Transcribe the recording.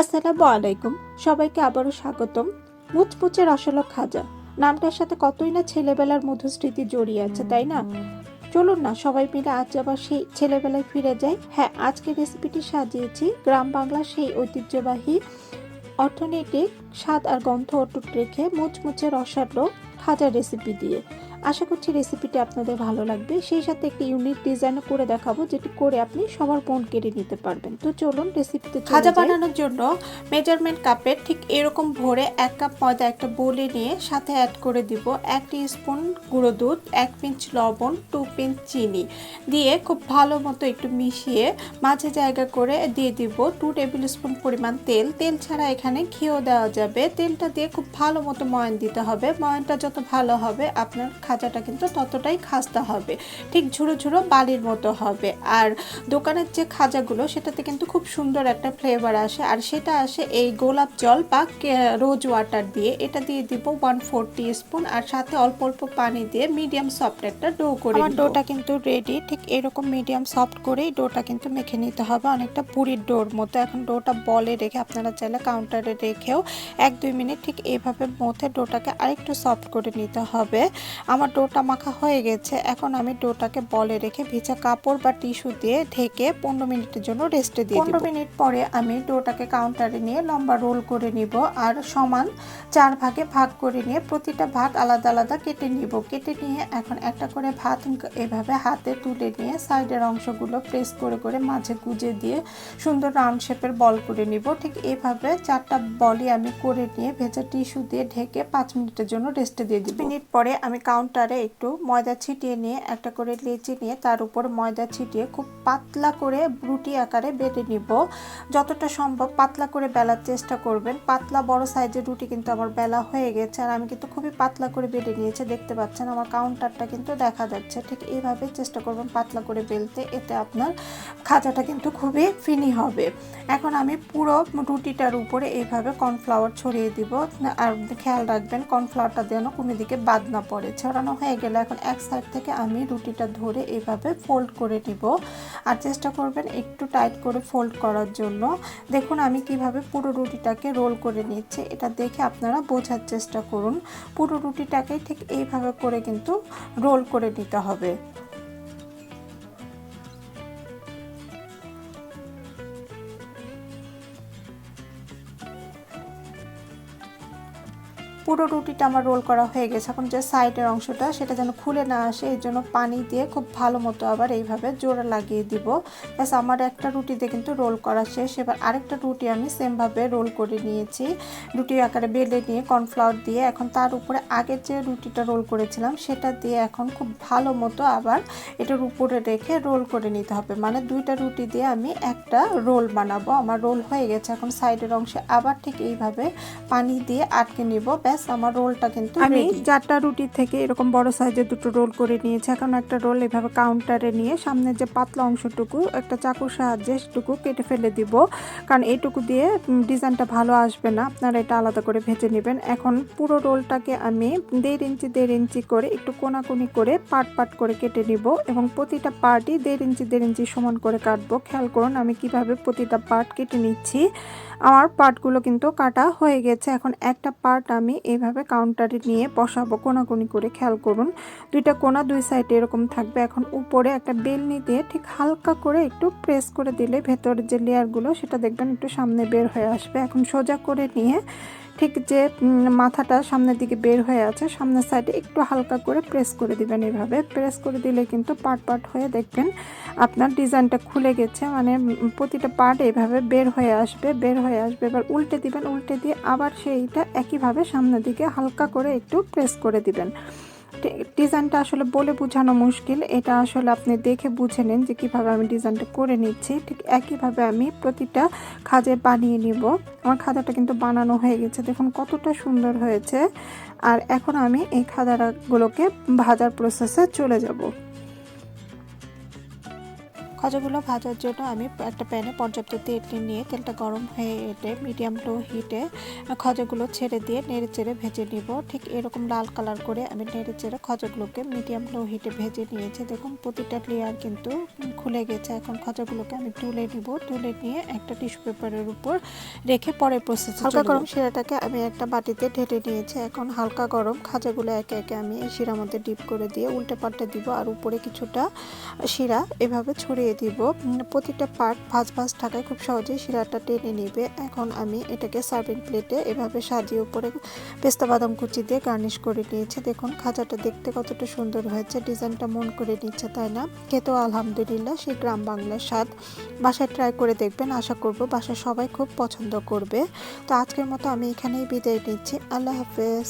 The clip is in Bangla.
আসসালামু আলাইকুম। সবাইকে আবারও স্বাগতম। মুচমুচে রসলো খাজা। নামটার সাথে কতই না ছেলেবেলার মধুর স্মৃতি জড়িয়ে আছে, তাই না? চলুন না, সবাই মিলে আজ আবার সেই ছেলেবেলায় ফিরে যাই। হ্যাঁ আজকে রেসিপিটি সাজিয়েছি। গ্রাম বাংলার সেই ঐতিহ্যবাহী অর্থনৈতিক স্বাদ আর গন্ধ অটুট রেখে মুচমুচে রসালো খাজার রেসিপি দিয়ে। আশা করছি রেসিপিটি আপনাদের ভালো লাগবে। সেই সাথে একটি ইউনিক ডিজাইনও করে দেখাবো যেটি করে আপনি সবার মন কেড়ে নিতে পারবেন। তো চলুন রেসিপিতে খাজা বানানোর জন্য মেজারমেন্ট কাপের ঠিক এরকম ভরে এক কাপ ময়দা একটা বলে নিয়ে সাথে অ্যাড করে দিব এক স্পুন গুঁড়ো দুধ এক পিঞ্চ লবণ টু পিঞ্চ চিনি। দিয়ে খুব ভালো মতো একটু মিশিয়ে মাঝে জায়গা করে দিয়ে দিব টু টেবিল স্পুন পরিমাণ তেল। তেল ছাড়া এখানে ঘিও দেওয়া যাবে। তেলটা দিয়ে খুব ভালো মতো ময়ান দিতে হবে। ময়ানটা যত ভালো হবে আপনার খাজাটা কিন্তু ততটাই খাস্তা হবে। ঠিক ঝুড়ো ঝুড়ো বালির মতো হবে। আর দোকানের যে খাজাগুলো সেটাতে কিন্তু খুব সুন্দর একটা ফ্লেভার আসে। আর সেটা আসে এই গোলাপ জল বা রোজ ওয়াটার দিয়ে। এটা দিয়ে দিব ওয়ান ফোর স্পুন আর সাথে অল্প অল্প পানি দিয়ে মিডিয়াম সফট একটা ডো করে আমার ডোটা কিন্তু রেডি ঠিক এরকম মিডিয়াম সফট করেই ডোটা কিন্তু মেখে নিতে হবে। অনেকটা পুরীর ডোর মতো। এখন ডোটা বলে রেখে আপনারা চাইলে কাউন্টারে রেখেও এক দুই মিনিট ঠিক এইভাবে মধ্যে ডোটাকে আরেকটু সফট করে নিতে হবে। আমার ডোটা মাখা হয়ে গেছে। এখন আমি ডোটাকে বলে রেখে ভিজা কাপড় বা টিস্যু দিয়ে ঢেকে পনেরো মিনিটের জন্য রেস্টে দিয়ে পনেরো মিনিট পরে আমি ডোটাকে কাউন্টারে নিয়ে লম্বা রোল করে নিব আর সমান চার ভাগে ভাগ করে নিয়ে প্রতিটা ভাগ আলাদা আলাদা কেটে নিব। কেটে নিয়ে এখন একটা করে ভাত এভাবে হাতে তুলে নিয়ে সাইডের অংশগুলো প্রেস করে করে মাঝে গুজে দিয়ে সুন্দর রাউন্ড শেপের বল করে নিব। ঠিক এইভাবে চারটা বলই আমি করে নিয়ে ভেজা টিস্যু দিয়ে ঢেকে পাঁচ মিনিটের জন্য রেস্টে দিয়ে দিব। মিনিট পরে আমি কাউন্টারে একটু ময়দা ছিটিয়ে নিয়ে, একটা করে লেচি নিয়ে তার উপর ময়দা ছিটিয়ে খুব পাতলা করে রুটি আকারে বেটে নিব। যতটা সম্ভব পাতলা করে বেলার চেষ্টা করবেন। পাতলা বড় সাইজের রুটি কিন্তু আমার বেলা হয়ে গেছে আর আমি কিন্তু খুবই পাতলা করে বেটে নিয়েছি। দেখতে পাচ্ছেন আমার কাউন্টারটা কিন্তু দেখা যাচ্ছে। ঠিক এইভাবে চেষ্টা করবেন পাতলা করে বেলতে, এতে আপনার খাজাটা কিন্তু খুবই ফিনি হবে। এখন আমি পুরো রুটিটার উপরে এইভাবে কর্নফ্লাওয়ার ছড়িয়ে দিব। আর খেয়াল রাখবেন কর্নফ্লাওয়ারটা যেন কোনো দিকে বাদ না পড়ে। ছড়ানো হয়ে গেলে এখন এক সাইড থেকে আমি রুটিটা ধরে এভাবে ফোল্ড করে নিব। আর চেষ্টা করবেন একটু টাইট করে ফোল্ড করার জন্য। দেখুন, আমি কীভাবে পুরো রুটিটাকে রোল করে নিচ্ছি, এটা দেখে আপনারা বোঝার চেষ্টা করুন। পুরো রুটিটাকে ঠিক এইভাবে করে কিন্তু রোল করে নিতে হবে। পুরো রুটিটা আমার রোল করা হয়ে গেছে। এখন যে সাইডের অংশটা, সেটা যেন খুলে না আসে এই জন্য পানি দিয়ে খুব ভালো মতো আবার এইভাবে জোড়া লাগিয়ে দিব। ব্যাস, আমার একটা রুটিতে কিন্তু রোল করা শেষ। এবার আরেকটা রুটি আমি সেমভাবে রোল করে নিয়েছি। রুটি আকারে বেলে নিয়ে কর্নফ্লাওয়ার দিয়ে এখন তার উপরে আগের যে রুটিটা রোল করেছিলাম, সেটা দিয়ে এখন খুব ভালো মতো আবার এটার উপরে রেখে রোল করে নিতে হবে। মানে দুইটা রুটি দিয়ে আমি একটা রোল বানাবো। আমার রোল হয়ে গেছে। এখন সাইডের অংশে আবার ঠিক এইভাবে পানি দিয়ে আটকে নিব। ব্যাস আমার রোলটা কিন্তু আমি চারটা রুটি থেকে এরকম বড় সাইজের দুটো রোল করে নিয়েছি। এখন একটা রোল এভাবে কাউন্টারে নিয়ে সামনে যে পাতলা অংশটুকু একটা চাকুর সাহায্যে সেটুকু কেটে ফেলে দিব। কারণ এইটুকু দিয়ে ডিজাইনটা ভালো আসবে না। আপনারা এটা আলাদা করে ভেজে নেবেন। এখন পুরো রোলটাকে আমি দেড় ইঞ্চি দেড় ইঞ্চি করে একটু কোনাকুনি করে পাট পাট করে কেটে নিব এবং প্রতিটা পার্টই দেড় ইঞ্চি দেড় ইঞ্চি সমান করে কাটবো। খেয়াল করুন আমি কীভাবে প্রতিটা পার্ট কেটে নিচ্ছি। আমার পার্টগুলো কিন্তু কাটা হয়ে গেছে। এখন একটা পার্ট আমি এইভাবে কাউন্টারে নিয়ে বসাবো, কোনাকুনি করে খেয়াল করুন। দুইটা কোনা দুই সাইডে এরকম থাকবে। এখন উপরে একটা বেলনি দিয়ে ঠিক হালকা করে একটু প্রেস করে দিলে ভেতরের যে লেয়ারগুলো সেটা দেখবেন একটু সামনে বের হয়ে আসবে। এখন সোজা করে নিয়ে ঠিক যে মাথাটা সামনের দিকে বের হয়ে আছে, সামনের সাইডে একটু হালকা করে প্রেস করে দিবেন এভাবে। প্রেস করে দিলে কিন্তু পার্ট পার্ট হয়ে দেখবেন আপনার ডিজাইনটা খুলে গেছে মানে প্রতিটা পার্ট এভাবে বের হয়ে আসবে, বের হয়ে আসবে। এবার উল্টে দিবেন, উল্টে দিয়ে আবার সেইটা একইভাবে সামনের দিকে হালকা করে একটু প্রেস করে দিবেন। ডিজাইনটা আসলে বলে বোঝানো মুশকিল। এটা আসলে আপনি দেখে বুঝে নেন যে কীভাবে আমি ডিজাইনটা করে নিচ্ছি। ঠিক একইভাবে আমি প্রতিটা খাজে বানিয়ে নিব। আমার খাজাটা কিন্তু বানানো হয়ে গেছে। দেখুন কতটা সুন্দর হয়েছে। আর এখন আমি এই খাজাগুলোকে ভাজার প্রসেসে চলে যাব। খাজাগুলো ভাজার জন্য আমি একটা প্যানে পর্যাপ্ত তেল নিয়ে তেলটা গরম হয়ে এলে মিডিয়াম লো হিটে খাজাগুলো ছেড়ে দিয়ে নেড়ে চেড়ে ভেজে নিব। ঠিক এরকম লাল কালার করে আমি নেড়ে চেড়ে খাজাগুলোকে মিডিয়াম লো হিটে ভেজে নিয়েছি। দেখুন প্রতিটা লেয়ার কিন্তু খুলে গেছে। এখন খাজাগুলোকে আমি তুলে নিব। তুলে নিয়ে একটা টিস্যু পেপারের উপর রেখে পরে প্রসেস হালকা গরম শিরাটাকে আমি একটা বাটিতে ঢেলে নিয়েছি। এখন হালকা গরম খাজাগুলো একে একে আমি এই শিরার মধ্যে ডিপ করে দিয়ে উল্টে পাল্টে দিব। আর উপরে কিছুটা শিরা এভাবে ছড়িয়ে দিব। প্রতিটা পার্ট ভাজ ভাজ থাকায় খুব সহজেই শিরাটা টেনে নিবে। এখন আমি এটাকে সার্ভিং প্লেটে এভাবে সাজিয়ে উপরে পেস্তা বাদাম কুচি দিয়ে গার্নিশ করে নিয়েছি। দেখুন, খাজাটা দেখতে কতটা সুন্দর হয়েছে। ডিজাইনটা মন করে নিচ্ছে, তাই না? খেতেও আলহামদুলিল্লাহ, সেই গ্রাম বাংলার স্বাদ। বাসায় ট্রাই করে দেখবেন, আশা করব বাসায় সবাই খুব পছন্দ করবে। তো আজকের মতো আমি এখানেই বিদায় নিচ্ছি। আল্লাহ হাফেজ।